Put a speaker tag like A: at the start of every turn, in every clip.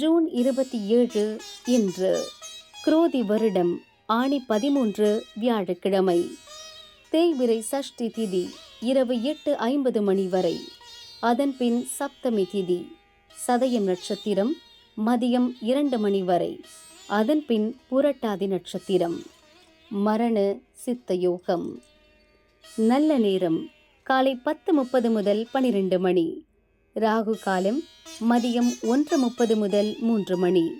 A: June இருபத்தி ஏழு இன்று குரோதி வருடம் ஆணி பதிமூன்று வியாழக்கிழமை. தேய்விரை சஷ்டி திதி இரவு எட்டு ஐம்பது மணி வரை. அதன்பின் சப்தமி திதி சதயம் நட்சத்திரம் மதியம் இரண்டு மணி வரை. அதன்பின் புரட்டாதி நட்சத்திரம். மரண சித்த யோகம் நல்ல நேரம் காலை பத்து முப்பது முதல் பனிரெண்டு மணி. ராகு காலம் மதியம் ஒன்று முப்பது முதல் மூன்று மணி.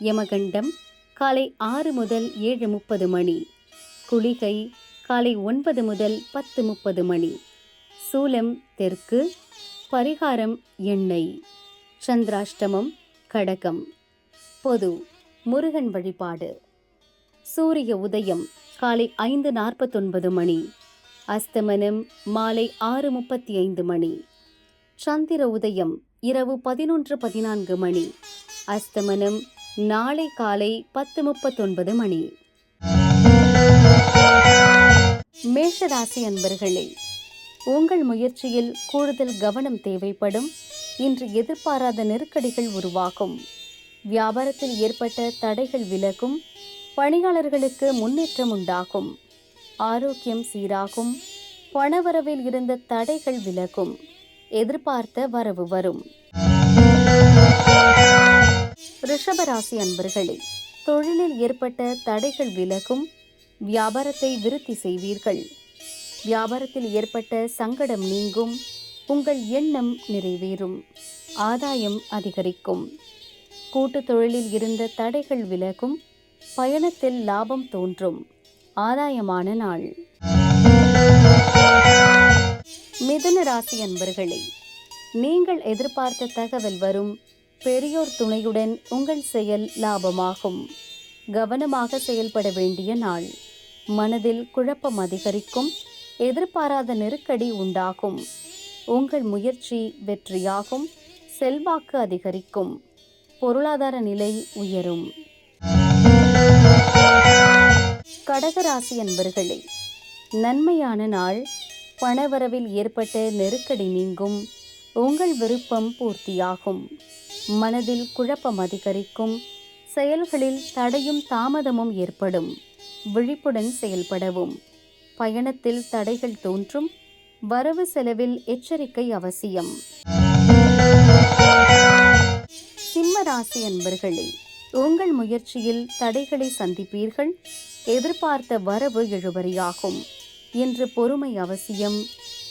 A: யமகண்டம் காலை ஆறு முதல் ஏழு முப்பது மணி. குளிகை காலை ஒன்பது முதல் பத்து முப்பது மணி. சூலம் தெற்கு பரிகாரம் எண்ணெய். சந்திராஷ்டமம் கடகம். பொது முருகன் வழிபாடு. சூரிய உதயம் காலை ஐந்து நாற்பத்தொன்பது மணி. அஸ்தமனம் மாலை ஆறு முப்பத்தி ஐந்து மணி. சந்திர உதயம் இரவு பதினொன்று பதினான்கு மணி. அஸ்தமனம் நாளை காலை பத்து முப்பத்தொன்பது மணி. மேஷராசி அன்பர்களே உங்கள் முயற்சியில் கூடுதல் கவனம் தேவைப்படும். இன்று எதிர்பாராத நெருக்கடிகள் உருவாகும். வியாபாரத்தில் ஏற்பட்ட தடைகள் விலகும். பணியாளர்களுக்கு முன்னேற்றம் உண்டாகும். ஆரோக்கியம் சீராகும். பணவரவில் இருந்த தடைகள் விலகும். எதிர்பார்த்த வரவு வரும். ரிஷபராசி அன்பர்களே தொழிலில் ஏற்பட்ட தடைகள் விலகும் வியாபாரத்தை விருத்தி செய்வீர்கள். வியாபாரத்தில் ஏற்பட்ட சங்கடம் நீங்கும் உங்கள் எண்ணம் நிறைவேறும் ஆதாயம் அதிகரிக்கும். கூட்டுத் தொழிலில் இருந்த தடைகள் விலகும் பயணத்தில் லாபம் தோன்றும். ஆதாயமான நாள். மிதுன ராசி அன்பர்களே நீங்கள் எதிர்பார்த்த தகவல் வரும். பெரியோர் துணையுடன் உங்கள் செயல் லாபமாகும். கவனமாக செயல்பட வேண்டிய நாள். மனதில் குழப்பம் அதிகரிக்கும். எதிர்பாராத நெருக்கடி உண்டாகும். உங்கள் முயற்சி வெற்றியாகும். செல்வாக்கு அதிகரிக்கும். பொருளாதார நிலை உயரும். கடகராசி அன்பர்களே நன்மையான நாள். பணவரவில் ஏற்பட்ட நெருக்கடி நீங்கும். உங்கள் விருப்பம் பூர்த்தியாகும். மனதில் குழப்பம் அதிகரிக்கும். செயல்களில் தடையும் தாமதமும் ஏற்படும். விழிப்புடன் செயல்படவும். பயணத்தில் தடைகள் தோன்றும். வரவு செலவில் எச்சரிக்கை அவசியம். சிம்ம ராசி அன்பர்களே உங்கள் முயற்சியில் தடைகளை சந்திப்பீர்கள். எதிர்பார்த்த வரவு இழுபறியாகும். என்று பொறுமை அவசியம்.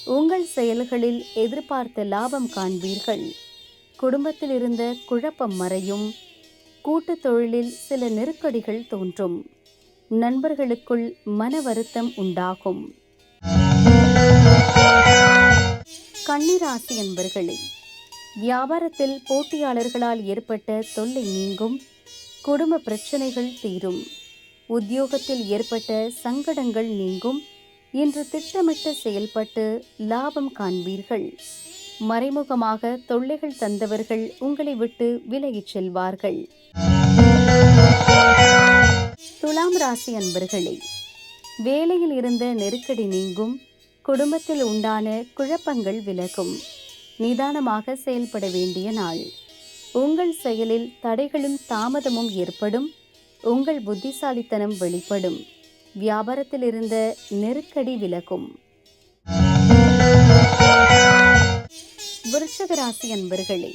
A: உங்கள் செயல்களில் எதிர்பார்த்த லாபம் காண்பீர்கள். குடும்பத்தில் இருந்த குழப்பம் மறையும். கூட்டுத் தொழிலில் சில நெருக்கடிகள் தோன்றும். நண்பர்களுக்குள் மன வருத்தம் உண்டாகும். கன்னிராசி என்பர்களே வியாபாரத்தில் போட்டியாளர்களால் ஏற்பட்ட தொல்லை நீங்கும். குடும்ப பிரச்சனைகள் தீரும். உத்தியோகத்தில் ஏற்பட்ட சங்கடங்கள் நீங்கும். இன்று திட்டமிட்டு செயல்பட்டு லாபம் காண்பீர்கள். மறைமுகமாக தொல்லைகள் தந்தவர்கள் உங்களை விட்டு விலகிச் செல்வார்கள். துலாம் ராசி அன்பர்களே வேலையில் இருந்த நெருக்கடி நீங்கும் குடும்பத்தில் உண்டான குழப்பங்கள் விலகும். நிதானமாக செயல்பட வேண்டிய நாள். உங்கள் செயலில் தடைகளும் தாமதமும் ஏற்படும் உங்கள் புத்திசாலித்தனம் வெளிப்படும். வியாபாரத்தில் இருந்த நெருக்கடி விலகும். விருஷகராசி அன்பர்களே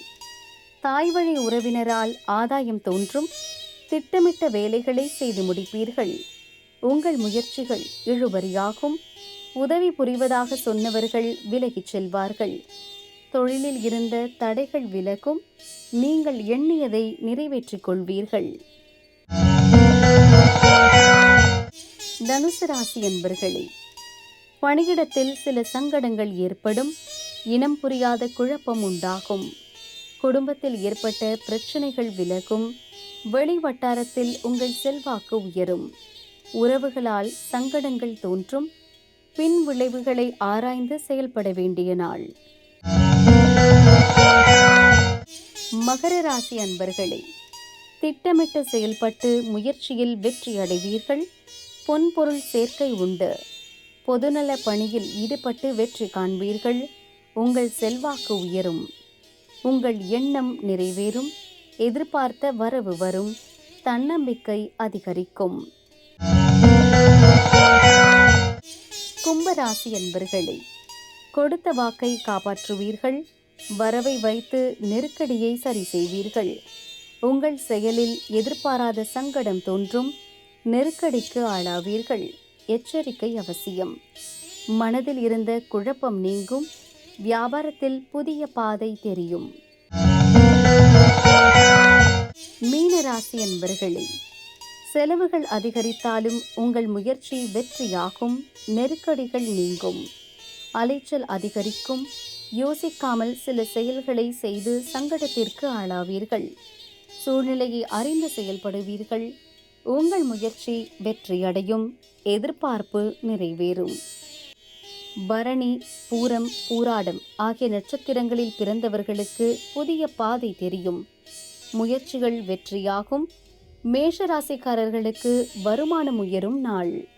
A: தாய் வழி உறவினரால் ஆதாயம் தோன்றும் திட்டமிட்ட வேலைகளை செய்து முடிப்பீர்கள். உங்கள் முயற்சிகள் இழுபறியாகும். உதவி புரிவதாக சொன்னவர்கள் விலகிச் செல்வார்கள். தொழிலில் இருந்த தடைகள் விலகும். நீங்கள் எண்ணியதை நிறைவேற்றிக் கொள்வீர்கள். தனுசு ராசி என்பர்களே பணியிடத்தில் சில சங்கடங்கள் ஏற்படும் இனம் புரியாத குழப்பம் உண்டாகும். குடும்பத்தில் ஏற்பட்ட பிரச்சனைகள் விலகும் வெளி வட்டாரத்தில் உங்கள் செல்வாக்கு உயரும். உறவுகளால் சங்கடங்கள் தோன்றும் பின் விளைவுகளை ஆராய்ந்து செயல்பட வேண்டிய நாள். மகர ராசி அன்பர்களே திட்டமிட்டு செயல்பட்டு முயற்சியில் வெற்றி அடைவீர்கள் பொன்பொருள் சேர்க்கை உண்டு. பொதுநல பணியில் ஈடுபட்டு வெற்றி காண்பீர்கள். உங்கள் செல்வாக்கு உயரும். உங்கள் எண்ணம் நிறைவேறும். எதிர்பார்த்த வரவு வரும். தன்னம்பிக்கை அதிகரிக்கும். கும்பராசி என்பர்களே கொடுத்த வாக்கை காப்பாற்றுவீர்கள். வரவை வைத்து நெருக்கடியை சரி செய்வீர்கள். உங்கள் செயலில் எதிர்பாராத சங்கடம் தோன்றும். நெருக்கடிக்கு ஆளாவீர்கள். எச்சரிக்கை அவசியம். மனதில் இருந்த குழப்பம் நீங்கும். வியாபாரத்தில் புதிய பாதை தெரியும். மீனராசி என்பர்களே செலவுகள் அதிகரித்தாலும் உங்கள் முயற்சி வெற்றியாகும். நெருக்கடிகள் நீங்கும். அலைச்சல் அதிகரிக்கும். யோசிக்காமல் சில செயல்களை செய்து சங்கடத்திற்கு ஆளாவீர்கள். சூழ்நிலையை அறிந்து செயல்படுவீர்கள். உங்கள் முயற்சி வெற்றியடையும். எதிர்பார்ப்பு நிறைவேறும். பரணி பூரம் பூராடம் ஆகிய நட்சத்திரங்களில் பிறந்தவர்களுக்கு புதிய பாதை தெரியும். முயற்சிகள் வெற்றியாகும். மேஷராசிக்காரர்களுக்கு வருமானம் உயரும் நாள்.